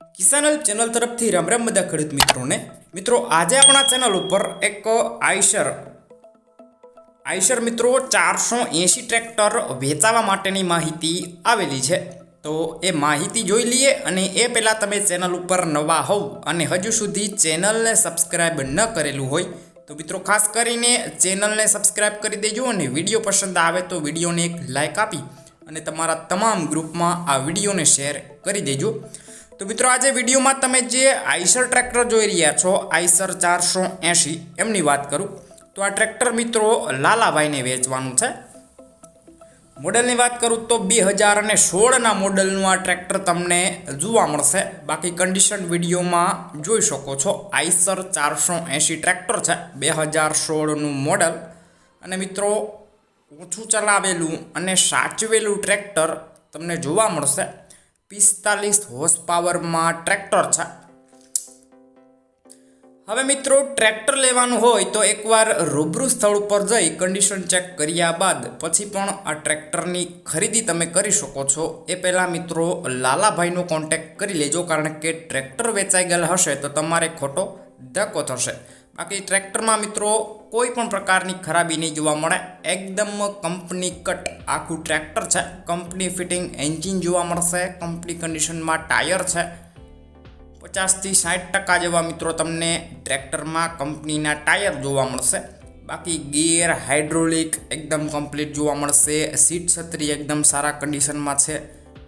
કિસાન channel તરફથી રામ રામ બધા ખેડૂત મિત્રોને. મિત્રો, આજે આપણા ચેનલ ઉપર એક આઈશર આઈશર મિત્રો ચારસો એંશી ટ્રેક્ટર વેચાવા માટેની માહિતી આવેલી છે. તો એ માહિતી જોઈ લઈએ અને એ પહેલાં તમે ચેનલ ઉપર નવા હોવ અને હજુ સુધી ચેનલને સબસ્ક્રાઈબ ન કરેલું હોય, તો મિત્રો ખાસ કરીને ચેનલને સબસ્ક્રાઈબ કરી દેજો અને વીડિયો પસંદ આવે તો વિડીયોને એક લાઇક આપી અને તમારા તમામ ગ્રુપમાં આ વિડીયોને શેર કરી દેજો. તો મિત્રો આજે વિડીયોમાં તમે જે આઈસર ટ્રેક્ટર જોઈ રહ્યા છો, આઈસર ચારસો એંશી, એમની વાત કરું. તો આ ટ્રેક્ટર મિત્રો લાલાભાઈને વેચવાનું છે. મોડલની વાત કરું તો બે હજાર અને સોળના મોડલનું આ ટ્રેક્ટર તમને જોવા મળશે. બાકી કન્ડિશન વિડીયોમાં જોઈ શકો છો. આઈસર ચારસો એંશી ટ્રેક્ટર છે, બે હજાર સોળનું મોડલ. અને મિત્રો ઓછું ચલાવેલું અને સાચવેલું ટ્રેક્ટર તમને જોવા મળશે. પિસ્તાલીસ હોર્સ પાવરમાં ટ્રેક્ટર છે. હવે મિત્રો ટ્રેક્ટર લેવાનું હોય તો એકવાર રૂબરૂ સ્થળ ઉપર જઈ કન્ડિશન ચેક કર્યા બાદ પછી પણ આ ટ્રેક્ટરની ખરીદી તમે કરી શકો છો. એ પહેલાં મિત્રો, લાલાભાઈનો કોન્ટેક્ટ કરી લેજો, કારણ કે ટ્રેક્ટર વેચાઈ ગયેલ હશે તો તમારે ખોટો ધક્કો થશે. બાકી ટ્રેક્ટરમાં મિત્રો કોઈ પણ પ્રકારની ખરાબી નહીં જોવા મળે. એકદમ કંપની કટ આખું ટ્રેક્ટર છે. કંપની ફિટિંગ એન્જિન જોવા મળશે. કંપની કન્ડિશનમાં ટાયર છે. પચાસથી સાઠ ટકા જેવા મિત્રો તમને ટ્રેક્ટરમાં કંપનીના ટાયર જોવા મળશે. બાકી ગિયર, હાઇડ્રોલિક એકદમ કમ્પ્લીટ જોવા મળશે. સીટ છત્રી એકદમ સારા કન્ડિશનમાં છે.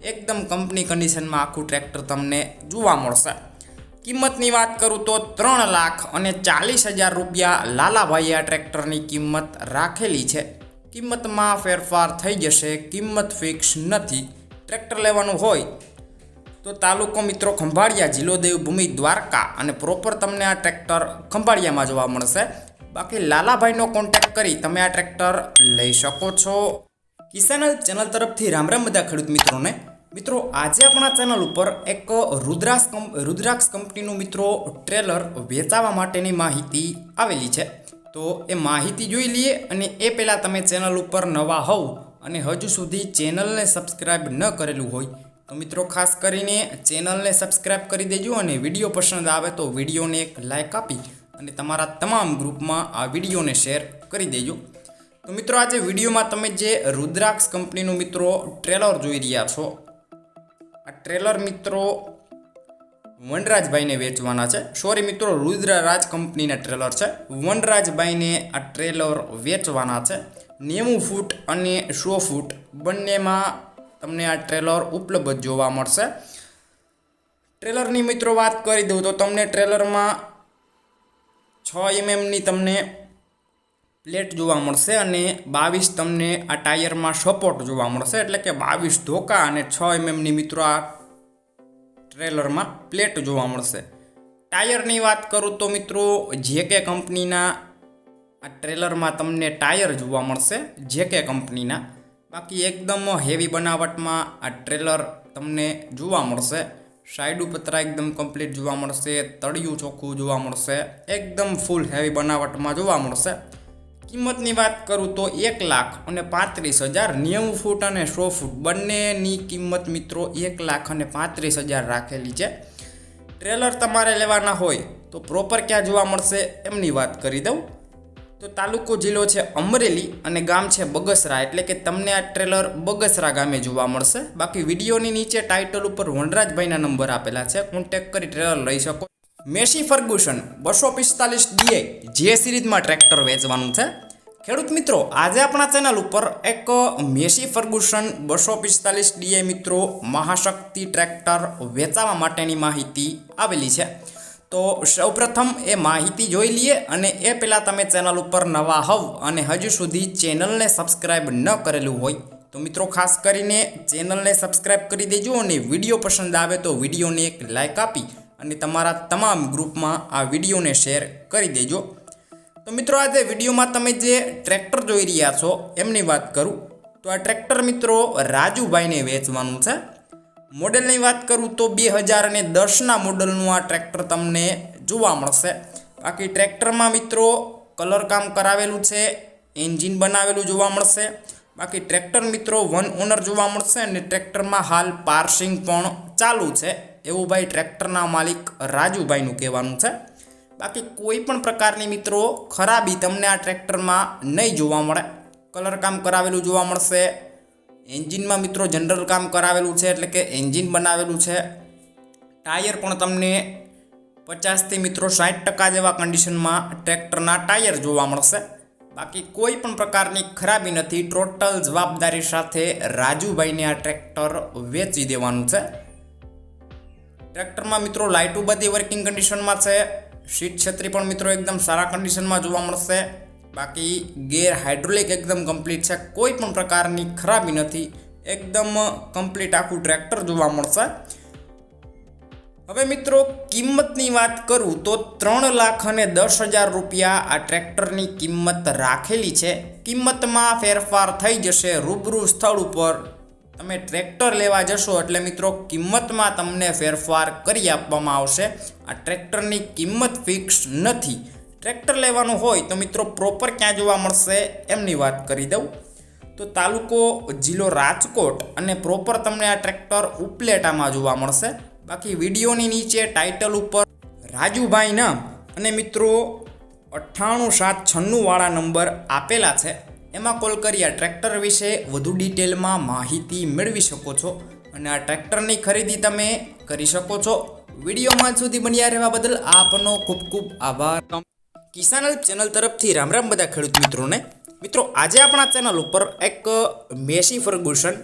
એકદમ કંપની કન્ડિશનમાં આખું ટ્રેક્ટર તમને જોવા મળશે. કિંમતની વાત કરું તો ત્રણ લાખ અને ચાલીસ હજાર રૂપિયા લાલાભાઈ આ ટ્રેક્ટરની કિંમત રાખેલી છે. કિંમતમાં ફેરફાર થઈ જશે, કિંમત ફિક્સ નથી, ટ્રેક્ટર લેવાનું હોય તો તાલુકો મિત્રો ખંભાળિયા, જિલ્લો દેવભૂમિ, દ્વારકા અને પ્રોપર તમને આ ટ્રેક્ટર ખંભાળિયામાં જોવા મળશે. બાકી લાલાભાઈનો કોન્ટેક્ટ કરી તમે આ ટ્રેક્ટર લઈ શકો છો. કિસાન ચેનલ તરફથી રામ રામ બધા ખેડૂત મિત્રોને મિત્રો, આજે આપણા ચેનલ ઉપર એક રુદ્રાક્ષ રુદ્રાક્ષ કંપનીનું મિત્રો ટ્રેલર વેચાવા માટેની માહિતી આવેલી છે. તો એ માહિતી જોઈ લઈએ અને એ પહેલાં તમે ચેનલ ઉપર નવા હોવ અને હજુ સુધી ચેનલને સબસ્ક્રાઈબ ન કરેલું હોય, તો મિત્રો ખાસ કરીને ચેનલને સબસ્ક્રાઈબ કરી દેજો અને વીડિયો પસંદ આવે તો વિડીયોને એક લાઇક આપી અને તમારા તમામ ગ્રુપમાં આ વિડીયોને શેર કરી દેજો. તો મિત્રો, આજે વિડીયોમાં તમે જે રુદ્રાક્ષ કંપનીનું મિત્રો ટ્રેલર જોઈ રહ્યા છો આ ટ્રેલર મિત્રો વનરાજભાઈને વેચવાના છે. સોરી મિત્રો, રુદ્રરાજ કંપનીના ટ્રેલર છે. વનરાજભાઈને આ ટ્રેલર વેચવાના છે. નેવું ફૂટ અને સો ફૂટ બંનેમાં તમને આ ટ્રેલર ઉપલબ્ધ જોવા મળશે. ટ્રેલરની મિત્રો વાત કરી દઉં તો તમને ટ્રેલરમાં છ એમએમની તમને પ્લેટ જોવા મળશે અને બાવીસ તમને આ ટાયરમાં સપોર્ટ જોવા મળશે. એટલે કે બાવીસ ધોકા અને છ એમએમની મિત્રો આ ટ્રેલરમાં પ્લેટ જોવા મળશે. ટાયરની વાત કરું તો મિત્રો, જે કે કંપનીના આ ટ્રેલરમાં તમને ટાયર જોવા મળશે, જે કે કંપનીના. બાકી એકદમ હેવી બનાવટમાં આ ટ્રેલર તમને જોવા મળશે. સાઈડ ઉપતરા એકદમ કમ્પ્લીટ જોવા મળશે, તળિયું ચોખ્ખું જોવા મળશે, એકદમ ફૂલ હેવી બનાવટમાં જોવા મળશે. કિંમતની વાત કરું તો એક લાખ અને પાંત્રીસ હજાર નેવું ફૂટ અને સો ફૂટ. બંનેની કિંમત મિત્રો એક લાખ અને પાંત્રીસ હજાર રાખેલી છે. ટ્રેલર તમારે લેવાના હોય તો પ્રોપર ક્યાં જોવા મળશે એમની વાત કરી દઉં. તો તાલુકો જિલ્લો છે અમરેલી અને ગામ છે બગસરા. એટલે કે તમને આ ટ્રેલર બગસરા ગામે જોવા મળશે. બાકી વિડીયોની નીચે ટાઇટલ ઉપર વનરાજભાઈના નંબર આપેલા છે. કોન્ટેક કરી ટ્રેલર લઈ શકો. મેસી ફર્ગ્યુસન બસો પિસ્તાલીસ ડીએ જે સિરીઝમાં ટ્રેક્ટર વેચવાનું છે. ખેડૂત મિત્રો, આજે આપણા ચેનલ ઉપર એક મેસી ફર્ગ્યુસન બસો પિસ્તાલીસ ડીએ મિત્રો મહાશક્તિ ટ્રેક્ટર વેચાવા માટેની માહિતી આવેલી છે. તો સૌપ્રથમ એ માહિતી જોઈ લઈએ અને એ પહેલાં તમે ચેનલ ઉપર નવા હોવ અને હજુ સુધી ચેનલને સબસ્ક્રાઈબ ન કરેલું હોય, તો મિત્રો ખાસ કરીને ચેનલને સબસ્ક્રાઈબ કરી દેજો અને વીડિયો પસંદ આવે તો વિડીયોને એક લાઇક આપી અને તમારા તમામ ગ્રુપમાં આ વિડીયોને શેર કરી દેજો. તો મિત્રો, આજે વિડીયોમાં તમે જે ટ્રેક્ટર જોઈ રહ્યા છો, એમની વાત કરું. તો આ ટ્રેક્ટર મિત્રો રાજુભાઈને વેચવાનું છે. મોડેલની વાત કરું તો બે હજાર અને દસના મોડલનું આ ટ્રેક્ટર તમને જોવા મળશે. બાકી ટ્રેક્ટરમાં મિત્રો કલર કામ કરાવેલું છે, એન્જિન બનાવેલું જોવા મળશે. બાકી ટ્રેક્ટર મિત્રો વન ઓનર જોવા મળશે અને ટ્રેક્ટરમાં હાલ પાર્સિંગ પણ ચાલુ છે. એવું ભાઈ ટ્રેક્ટરના માલિક રાજુભાઈનું કહેવાનું છે. બાકી કોઈ પણ પ્રકારની મિત્રો ખરાબી તમને આ ટ્રેક્ટરમાં નહીં જોવા મળે. કલર કામ કરાવેલું જોવા મળશે. એન્જિનમાં મિત્રો જનરલ કામ કરાવેલું છે એટલે કે એન્જિન બનાવેલું છે. ટાયર પણ તમને પચાસથી મિત્રો સાઠ ટકા જેવા કન્ડિશનમાં ટ્રેક્ટરના ટાયર જોવા મળશે. બાકી કોઈ પણ પ્રકારની ખરાબી નથી. ટોટલ જવાબદારી સાથે રાજુભાઈને આ ટ્રેક્ટર વેચી દેવાનું છે. ટ્રેક્ટરમાં મિત્રો લાઇટો બધી વર્કિંગ કન્ડિશનમાં છે. સીટ છત્રી પણ મિત્રો એકદમ સારા કન્ડિશનમાં જોવા મળશે. બાકી ગેર હાઇડ્રોલિક એકદમ કમ્પ્લીટ છે. કોઈ પણ પ્રકારની ખરાબી નથી. એકદમ કમ્પ્લીટ આખું ટ્રેક્ટર જોવા મળશે. હવે મિત્રો કિંમતની વાત કરું તો ત્રણ લાખ અને દસ હજાર રૂપિયા આ ટ્રેક્ટરની કિંમત રાખેલી છે. કિંમતમાં ફેરફાર થઈ જશે. રૂબરૂ સ્થળ ઉપર તમે ટ્રેક્ટર લેવા જશો એટલે મિત્રો કિંમતમાં તમને ફેરફાર કરી આપવામાં આવશે. આ ટ્રેક્ટરની કિંમત ફિક્સ નથી. ટ્રેક્ટર લેવાનું હોય તો મિત્રો પ્રોપર ક્યાં જોવા મળશે એમની વાત કરી દઉં. તો તાલુકો જિલ્લો રાજકોટ અને પ્રોપર તમને આ ટ્રેક્ટર ઉપલેટામાં જોવા મળશે. બાકી વિડીયોની નીચે ટાઇટલ ઉપર રાજુભાઈ નામ અને મિત્રો અઠ્ઠાણું સાત છન્નુંવાળા નંબર આપેલા છે. એમાં કોલ કરી આ ટ્રેક્ટર વિશે વધુ ડિટેલમાં માહિતી મેળવી શકો છો અને આ ટ્રેક્ટરની ખરીદી તમે કરી શકો છો. વિડીયોમાં સુધી બન્યા રહેવા બદલ આપનો ખૂબ ખૂબ આભાર. કિસાન ચેનલ તરફથી રામ રામ બધા ખેડૂત મિત્રોને. મિત્રો, આજે આપણા ચેનલ ઉપર એક મેસી ફર્ગુસન,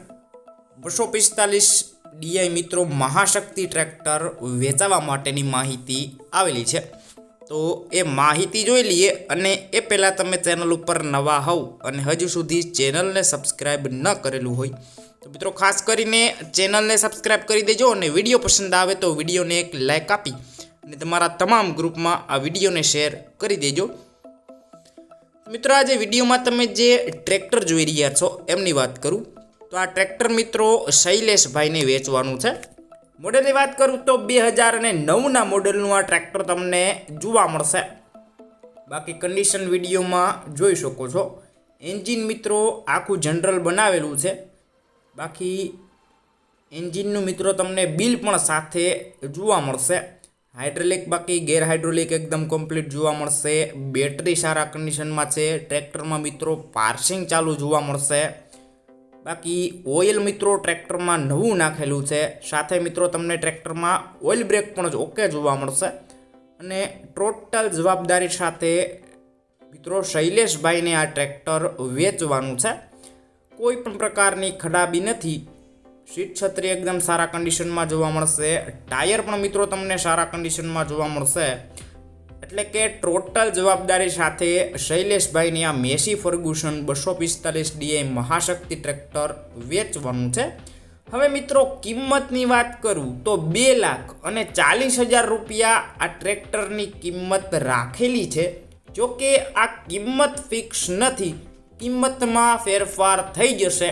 બસો પિસ્તાલીસ ડીઆઈ મિત્રો મહાશક્તિ ટ્રેક્ટર વેચાવા માટેની માહિતી આવેલી છે. તો એ માહિતી જોઈ લઈએ અને એ પહેલાં તમે ચેનલ ઉપર નવા હોવ અને હજુ સુધી ચેનલને સબસ્ક્રાઈબ ન કરેલું હોય, તો મિત્રો ખાસ કરીને ચેનલને સબસ્ક્રાઈબ કરી દેજો અને વીડિયો પસંદ આવે તો વિડીયોને એક લાઇક આપી અને તમારા તમામ ગ્રુપમાં આ વિડીયોને શેર કરી દેજો. મિત્રો આજે વિડીયોમાં તમે જે ટ્રેક્ટર જોઈ રહ્યા છો, એમની વાત કરું. તો આ ટ્રેક્ટર મિત્રો શૈલેષભાઈને વેચવાનું છે. મોડેલની વાત કરું તો બે હજાર અને નવના મોડેલનું આ ટ્રેક્ટર તમને જોવા મળશે. બાકી કન્ડિશન વિડીયોમાં જોઈ શકો છો. એન્જિન મિત્રો આખું જનરલ બનાવેલું છે. બાકી એન્જિનનું મિત્રો તમને બિલ પણ સાથે જોવા મળશે. હાઇડ્રોલિક બાકી ગેર હાઇડ્રોલિક એકદમ કમ્પ્લીટ જોવા મળશે. બેટરી સારા કન્ડિશનમાં છે. ટ્રેક્ટરમાં મિત્રો પાર્સિંગ ચાલુ જોવા મળશે. બાકી ઓઇલ મિત્રો ટ્રેક્ટરમાં નવું નાખેલું છે. સાથે મિત્રો તમને ટ્રેક્ટરમાં ઓઇલ બ્રેક પણ જ ઓકે જોવા મળશે. અને ટોટલ જવાબદારી સાથે મિત્રો શૈલેષભાઈને આ ટ્રેક્ટર વેચવાનું છે. કોઈ પણ પ્રકારની ખરાબી નથી. સીટ છત્રી એકદમ સારા કન્ડિશનમાં જોવા મળશે. ટાયર પણ મિત્રો તમને સારા કન્ડિશનમાં જોવા મળશે. એટલે કે ટોટલ જવાબદારી સાથે શૈલેષભાઈની આ મેસી ફર્ગુસન બસો પિસ્તાલીસ ડીઆઈ મહાશક્તિ ટ્રેક્ટર વેચવાનું છે. હવે મિત્રો, કિંમતની વાત કરું તો બે લાખ અને ચાલીસ હજાર રૂપિયા આ ટ્રેક્ટરની કિંમત રાખેલી છે. જો કે આ કિંમત ફિક્સ નથી, કિંમતમાં ફેરફાર થઈ જશે.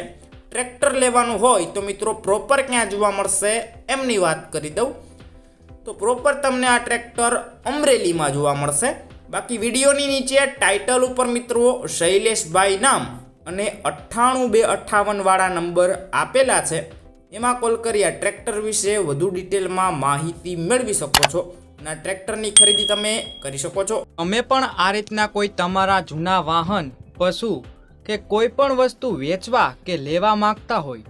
ટ્રેક્ટર લેવાનું હોય તો મિત્રો, પ્રોપર ક્યાં જોવા મળશે, એમની વાત કરી દઉં. તો પ્રોપર તમને આ ટ્રેક્ટર અમરેલીમાં જોવા મળશે. બાકી વિડીયોની નીચે ટાઇટલ ઉપર મિત્રો શૈલેષભાઈ નામ અને અઠ્ઠાણું બે અઠ્ઠાવનવાળા નંબર આપેલા છે. એમાં કોલ કરી આ ટ્રેક્ટર વિશે વધુ ડિટેલમાં માહિતી મેળવી શકો છો અને ટ્રેક્ટરની ખરીદી તમે કરી શકો છો. અમે પણ આ રીતના કોઈ તમારા જૂના વાહન, પશુ કે કોઈ પણ વસ્તુ વેચવા કે લેવા માંગતા હોય